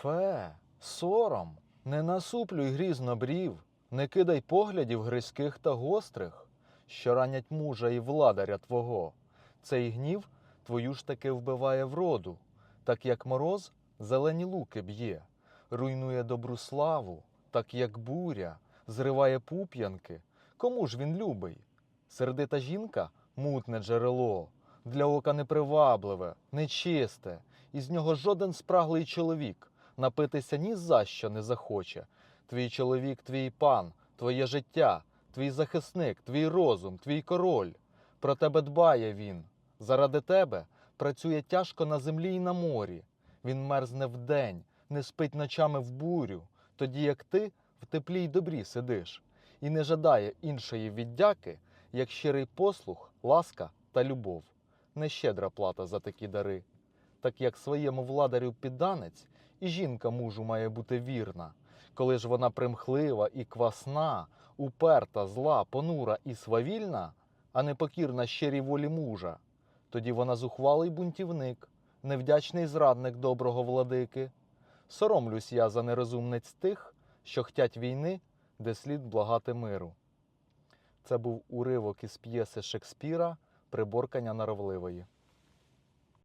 Фе, сором, не насуплюй грізно брів, не кидай поглядів гризьких та гострих, що ранять мужа і владаря твого. Цей гнів твою ж таки вбиває вроду, так як мороз зелені луки б'є, руйнує добру славу, так як буря, зриває пуп'янки. Кому ж він любий? Сердита жінка мутне джерело, для ока непривабливе, нечисте, із нього жоден спраглий чоловік напитися ні за що не захоче. Твій чоловік, твій пан, твоє життя, твій захисник, твій розум, твій король. Про тебе дбає він. Заради тебе працює тяжко на землі і на морі. Він мерзне вдень, не спить ночами в бурю, тоді як ти в теплі й добрі сидиш, і не жадає іншої віддяки, як щирий послух, ласка та любов. Нещедра плата за такі дари. Так як своєму владарю підданець, і жінка мужу має бути вірна. Коли ж вона примхлива і квасна, уперта, зла, понура і свавільна, а не покірна щирій волі мужа, тоді вона зухвалий бунтівник, невдячний зрадник доброго владики. Соромлюсь я за нерозумниць тих, що хтять війни, де слід благати миру. Це був уривок із п'єси Шекспіра Приборкання норовливої.